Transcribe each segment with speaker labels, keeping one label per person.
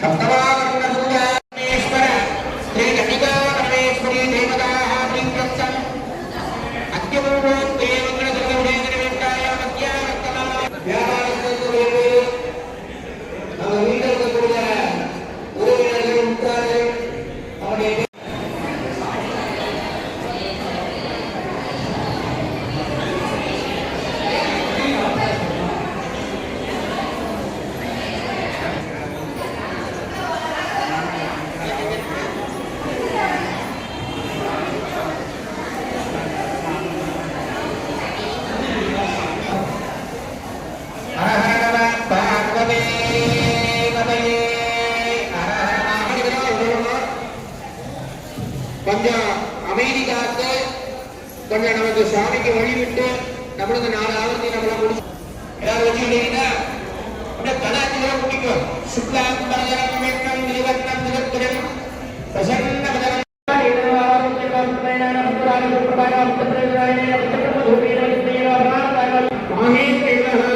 Speaker 1: శబ్దవాగంగా கொஞ்சம் அமைதி காத்து கொஞ்சம் நமக்கு சாமிக்கு வழிவிட்டு நம்மளுக்கு நாலு ஆவர்த்தி நம்மள முடிச்சு ஏதாவது வச்சுக்கிட்டீங்கன்னா அப்படியே கலாச்சாரம் பிடிக்கும் சுக்லாம் பரதரம் வேட்டம் நிலவட்டம் நிலத்துடன் பிரசன்ன பதரம் விடையோகி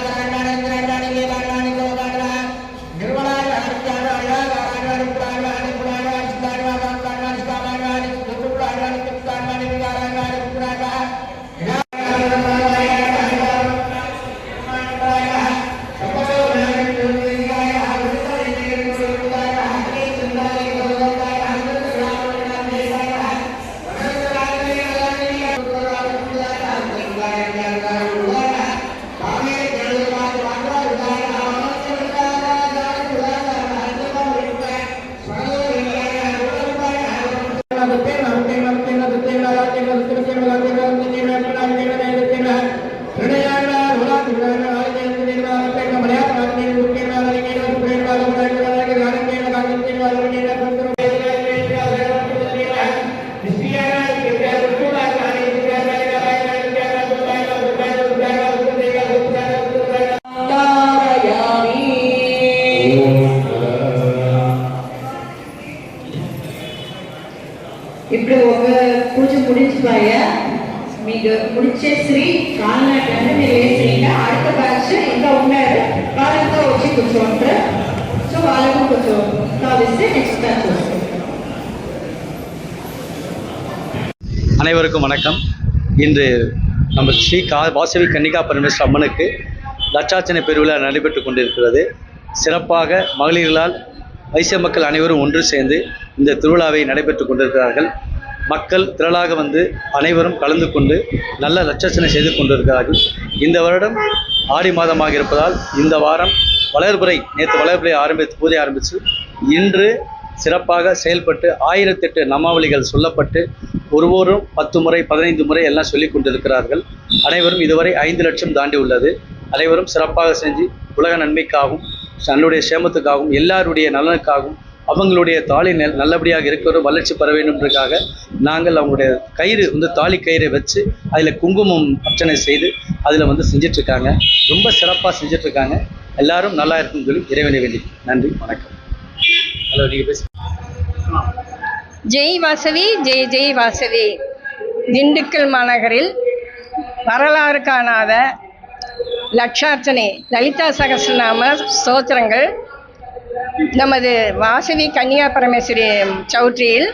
Speaker 2: Gracias. tema, tu. ముడించిపోయా మీకు முடிச்சే శ్రీ కాలినట్టు అంటే మీరు వేసేయండి அடுத்த బ్యాచ్ ఇంకా ఉన్నారు వాళ్ళతో వచ్చి కూర్చోంటారు సో వాళ్ళకు కొంచెం కావిస్తే నెక్స్ట్ బ్యాచ్ వస్తుంది
Speaker 3: அனைவருக்கும் வணக்கம் இன்று நம்ம ஸ்ரீ கா வாசவி கன்னிகா பரமேஸ்வர அம்மனுக்கு லட்சார்ச்சனை பெருவிழா நடைபெற்று கொண்டிருக்கிறது சிறப்பாக மகளிர்களால் வைசிய மக்கள் அனைவரும் ஒன்று சேர்ந்து இந்த திருவிழாவை நடைபெற்று கொண்டிருக்கிறார்கள் மக்கள் திரளாக வந்து அனைவரும் கலந்து கொண்டு நல்ல லட்சர்ச்சனை செய்து கொண்டிருக்கிறார்கள். இந்த வருடம் ஆடி மாதமாக இருப்பதால் இந்த வாரம் வளர்புரை நேற்று வளர்புரை ஆரம்பித்து பூஜை ஆரம்பித்து இன்று சிறப்பாக செயல்பட்டு ஆயிரத்தெட்டு நாமாவளிகள் சொல்லப்பட்டு ஒருவரும் பத்து முறை பதினைந்து முறை எல்லாம் சொல்லிக் கொண்டிருக்கிறார்கள். அனைவரும் இதுவரை ஐந்து லட்சம் தாண்டி உள்ளது. அனைவரும் சிறப்பாக செஞ்சு உலக நன்மைக்காகவும் தன்னுடைய சேமத்துக்காகவும் எல்லாருடைய நலனுக்காகவும் அவங்களுடைய தாலி நெல் நல்லபடியாக இருக்கிற வளர்ச்சி பெற வேண்டும்ன்றக்காக நாங்கள் அவங்களுடைய கயிறு வந்து தாலி கயிறை வச்சு அதில் குங்குமம் அர்ச்சனை செய்து அதில் வந்து செஞ்சிட்ருக்காங்க. ரொம்ப சிறப்பாக செஞ்சிட்ருக்காங்க. எல்லாரும் நல்லா இருக்கும் சொல்லி இறைவனை வேண்டி நன்றி வணக்கம். ஹலோ நீங்கள் பேச
Speaker 4: ஜெய் வாசவி ஜெய் ஜெய் வாசவி. திண்டுக்கல் மாநகரில் வரலாறு காணாத லட்சார்ச்சனை லலிதா சகசிரநாம ஸ்தோத்திரங்கள் நமது வாசவி கன்னியா பரமேஸ்வரி சௌத்ரியில்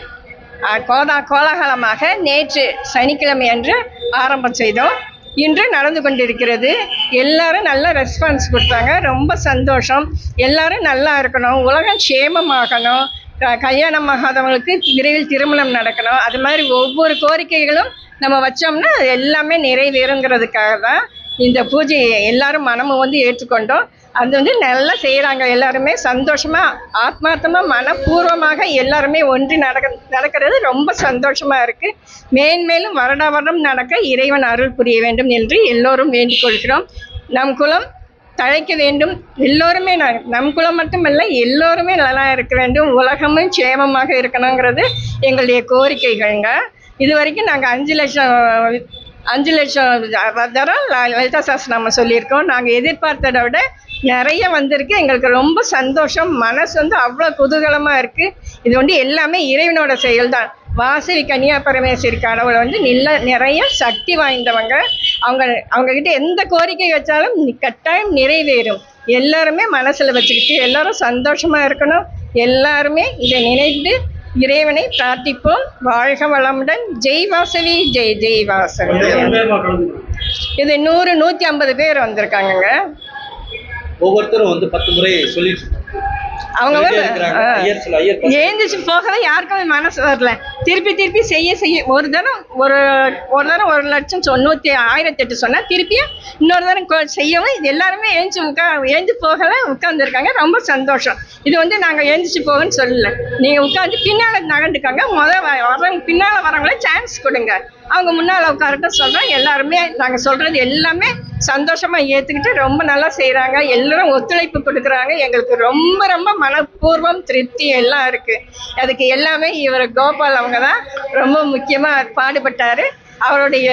Speaker 4: கோதா கோலாகலமாக நேற்று சனிக்கிழமை அன்று ஆரம்பம் செய்தோம். இன்று நடந்து கொண்டிருக்கிறது. எல்லாரும் நல்ல ரெஸ்பான்ஸ் கொடுத்தாங்க. ரொம்ப சந்தோஷம். எல்லாரும் நல்லா இருக்கணும். உலகம் க்ஷேமமாகணும். க- கல்யாணம் ஆகாதவங்களுக்கு விரைவில் திருமணம் நடக்கணும். அது மாதிரி ஒவ்வொரு கோரிக்கைகளும் நம்ம வச்சோம்னா அது எல்லாமே நிறைவேறுங்கிறதுக்காக தான் இந்த பூஜையை எல்லாரும் மனமும் வந்து ஏற்றுக்கொண்டோம். அது வந்து நல்லா செய்கிறாங்க எல்லாருமே. சந்தோஷமாக ஆத்மார்த்தமாக மனப்பூர்வமாக எல்லாருமே ஒன்றி நடக்க நடக்கிறது ரொம்ப சந்தோஷமாக இருக்குது மேன்மேலும் வருட வருடம் நடக்க இறைவன் அருள் புரிய வேண்டும் என்று எல்லோரும் வேண்டிக் கொள்கிறோம். நம் குலம் தழைக்க வேண்டும். எல்லோருமே நம் குலம் மட்டுமல்ல எல்லோருமே நல்லா இருக்க வேண்டும். உலகமும் சேமமாக இருக்கணுங்கிறது எங்களுடைய கோரிக்கைகள்ங்க. இது வரைக்கும் நாங்கள் அஞ்சு லட்சம் அஞ்சு லட்சம் தரம் ல- லலிதா சாஸ்திரம் சொல்லியிருக்கோம். நாங்கள் எதிர்பார்த்ததை விட நிறைய வந்திருக்கு. எங்களுக்கு ரொம்ப சந்தோஷம். மனசு வந்து அவ்வளோ குதூகலமாக இருக்குது இது வந்து எல்லாமே இறைவனோட செயல்தான். வாசவி கன்னியா பரமேஸ்வரி கடவுளை வந்து நில நிறைய சக்தி வாய்ந்தவங்க. அவங்க அவங்கக்கிட்ட எந்த கோரிக்கை வச்சாலும் கட்டாயம் நிறைவேறும். எல்லாருமே மனசில் வச்சுக்கிட்டு எல்லாரும் சந்தோஷமாக இருக்கணும். எல்லாருமே இதை நினைத்து இறைவனை பிரார்த்திப்போம். வாழ்க வளமுடன். ஜெய் வாசவி ஜெய் ஜெய் வாசவி இது நூறு நூற்றி ஐம்பது பேர் வந்திருக்காங்கங்க.
Speaker 3: ஒவ்வொருத்தரும் வந்து பத்து முறை சொல்லிட்டு
Speaker 4: அவங்க. எழுந்திரிச்சு போகவே யாருக்குமே மனசு வரல. திருப்பி திருப்பி செய்ய செய்ய ஒரு தரம் ஒரு ஒரு தரம் ஒரு லட்சம் நூற்றி ஆயிரத்தி எட்டு சொன்னால் திருப்பியும் இன்னொரு தரம் செய்யவும் இது எல்லாருமே எழுந்து உட்கா எழுந்து போகல உட்காந்துருக்காங்க ரொம்ப சந்தோஷம். இது வந்து நாங்கள் எழுந்திரிச்சு போகன்னு சொல்லல. நீங்கள் உட்காந்து பின்னால் நகண்டுக்காங்க முதல் வரவங்க பின்னால் வரவங்கள சான்ஸ் கொடுங்க. அவங்க முன்னால் உட்காரட்டும் சொல்கிறோம் எல்லாருமே நாங்கள் சொல்கிறது எல்லாமே சந்தோஷமாக ஏற்றுக்கிட்டு ரொம்ப நல்லா செய்கிறாங்க எல்லாரும் ஒத்துழைப்பு கொடுக்குறாங்க. எங்களுக்கு ரொம்ப ரொம்ப மனப்பூர்வம் திருப்தி எல்லாம் இருக்குது அதுக்கு எல்லாமே இவர் கோபால் அவங்க தான் ரொம்ப முக்கியமாக பாடுபட்டார். அவருடைய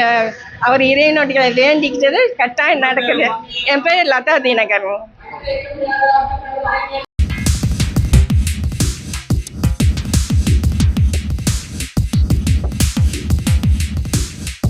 Speaker 4: அவர் இறைவனுடைய வேண்டிக்கிட்டது கட்டாயம் நடக்குது. என் பேர் லதா தினகரன்.